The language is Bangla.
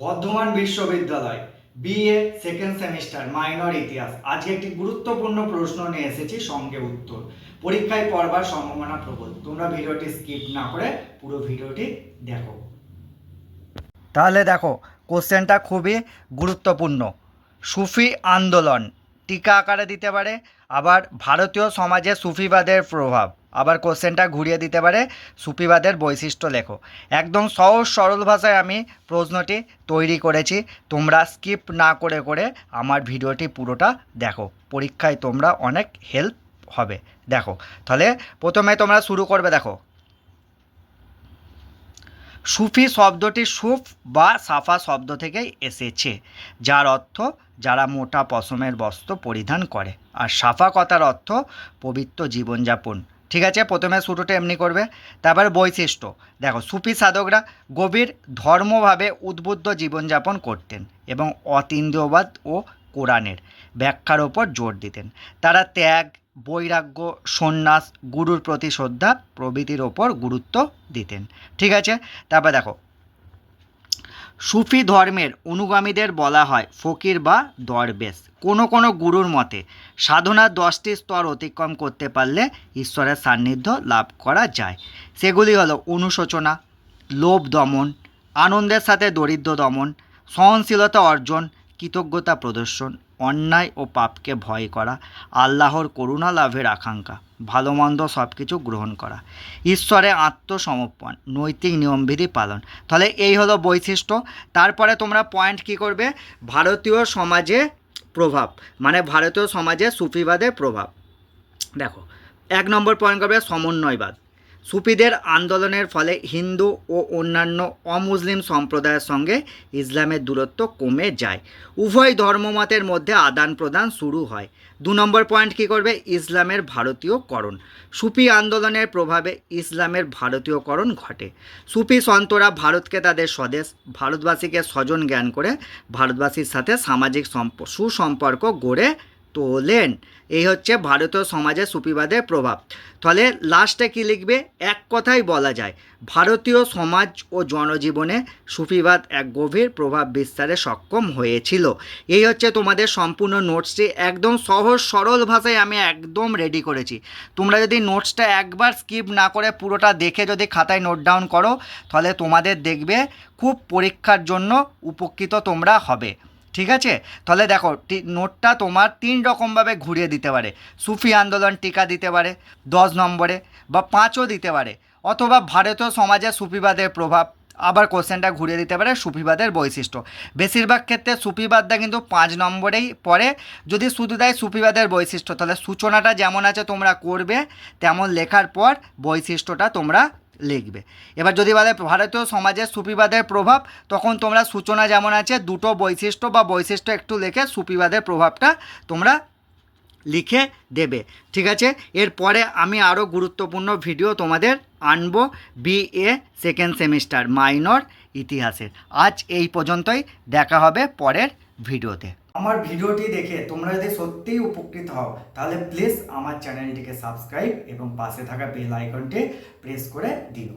বর্ধমান বিশ্ববিদ্যালয় বিএ সেকেন্ড সেমিস্টার মাইনর ইতিহাস। আজকে একটি গুরুত্বপূর্ণ প্রশ্ন নিয়ে এসেছি, সঙ্গে উত্তর। পরীক্ষায় পড়বার সম্ভাবনা প্রবল। তোমরা ভিডিওটি স্কিপ না করে পুরো ভিডিওটি দেখো। তাহলে দেখো, কোশ্চেনটা খুবই গুরুত্বপূর্ণ। সুফি আন্দোলন টিকা আকারে দিতে পারে, আবার ভারতীয় সমাজে সুফিবাদের প্রভাব। আবার কোশ্চেনটা ঘুরিয়ে দিতে পারে সুফিবাদের বৈশিষ্ট্য লেখো। একদম সহজ সরল ভাষায় আমি প্রশ্নটি তৈরি করেছি, তোমরা স্কিপ না করে করে আমার ভিডিওটি পুরোটা দেখো। পরীক্ষায় তোমরা অনেক হেল্প হবে। দেখো, তাহলে প্রথমে তোমরা শুরু করবে, দেখো। সুফি শব্দটি সুফ বা সাফা শব্দ থেকেই এসেছে, যার অর্থ যারা মোটা পশমের বস্ত্র পরিধান করে। আর সাফা কথার অর্থ পবিত্র জীবনযাপন। ঠিক আছে? প্রথমে শুরুটা এমনি করবে, তারপর বৈশিষ্ট্য। দেখো, সুফি সাধকরা গভীর ধর্মভাবে উদ্বুদ্ধ জীবনযাপন করতেন এবং অতীন্দ্রবাদ ও কোরআনের ব্যাখ্যার ওপর জোর দিতেন। তারা ত্যাগ, বৈরাগ্য, সন্ন্যাস, গুরুর প্রতি শ্রদ্ধা প্রভৃতির ওপর গুরুত্ব দিতেন। ঠিক আছে? তারপর দেখো সুফি ধর্মের অনুগামীদের বলা হয় ফকির বা দরবেশ। কোনো কোনো গুরুর মতে সাধনার দশটি স্তর অতিক্রম করতে পারলে ঈশ্বরের সান্নিধ্য লাভ করা যায়। সেগুলি হলো অনুশোচনা, লোভ দমন, আনন্দের সাথে দরিদ্র দমন, সহনশীলতা অর্জন, কৃতজ্ঞতা প্রদর্শন। অন্যায় ও পাপকে ভয় করা, আল্লাহর করুণা লাভের আকাঙ্ক্ষা ভালো মন্দ সব কিছু গ্রহণ করা। ঈশ্বরে আত্মসমর্পণ, নৈতিক নিয়মবিধি পালন। তাহলে এই হলো বৈশিষ্ট্য। তারপরে তোমরা পয়েন্ট কি করবে? ভারতীয় সমাজে প্রভাব মানে ভারতীয় সমাজে সুফিবাদের প্রভাব। দেখো, এক নম্বর পয়েন্ট করবে সমন্বয়বাদ। সুফিদের আন্দোলনের ফলে হিন্দু ও অন্যান্য অমুসলিম সম্প্রদায়ের সঙ্গে ইসলামের দূরত্ব কমে যায়। উভয় ধর্মমতের মধ্যে আদান প্রদান শুরু হয়। দু নম্বর পয়েন্ট কী করবে? ইসলামের ভারতীয়করণ। সুফি আন্দোলনের প্রভাবে ইসলামের ভারতীয়করণ ঘটে। সুফি সন্তরা ভারতকে তাদের স্বদেশ, ভারতবাসীকে স্বজন জ্ঞান করে, ভারতবাসীর সাথে সামাজিক সম্প, সুসম্পর্ক গড়ে তোলেন। এই হচ্ছে ভারতীয় সমাজে সুফিবাদের প্রভাব। তাহলে লাস্টে কী লিখবে? এক কথাই বলা যায়, ভারতীয় সমাজ ও জনজীবনে সুফিবাদ এক গভীর প্রভাব বিস্তারে সক্ষম হয়েছিল। এই হচ্ছে তোমাদের সম্পূর্ণ নোটসটি। একদম সহজ, সরল ভাষায় আমি একদম রেডি করেছি। তোমরা যদি নোটসটা একবার স্কিপ না করে পুরোটা দেখে যদি খাতায় নোট ডাউন করো, তাহলে তোমাদের দেখবে খুব পরীক্ষার জন্য উপকৃত তোমরা হবে। ঠিক আছে? তাহলে দেখো নোটটা তোমার তিন রকমভাবে ঘুরিয়ে দিতে পারে। সুফি আন্দোলন টিকা দিতে পারে, দশ নম্বরে, বা পাঁচও দিতে পারে। অথবা ভারতীয় সমাজে সুফিবাদের প্রভাব, আবার কোশ্চেনটা ঘুরিয়ে দিতে পারে সুফিবাদের বৈশিষ্ট্য। বেশিরভাগ ক্ষেত্রে সুফিবাদটা কিন্তু পাঁচ নম্বরেই পড়ে। যদি শুধু দেয় সুফিবাদের বৈশিষ্ট্য, তাহলে সূচনাটা যেমন আছে তোমরা করবে, তেমন লেখার পর বৈশিষ্ট্যটা তোমরা লিখবে। এবার যদি বলে ভারতীয় সমাজের সুপিবাদের প্রভাব, তখন তোমরা সূচনা যেমন আছে, দুটো বৈশিষ্ট্য বা বৈশিষ্ট্য একটু লেখে সুপিবাদের প্রভাবটা তোমরা লিখে দেবে। ঠিক আছে? এরপরে আমি আরও গুরুত্বপূর্ণ ভিডিও তোমাদের আনব বিএ সেকেন্ড সেমিস্টার মাইনর ইতিহাসের। আজ এই পর্যন্তই, দেখা হবে পরের ভিডিওতে। আমার ভিডিওটি দেখে তোমরা যদি সত্যিই উপকৃত হও, তাহলে প্লিজ আমার চ্যানেলটিকে সাবস্ক্রাইব এবং পাশে থাকা বেল আইকনটি প্রেস করে দিও।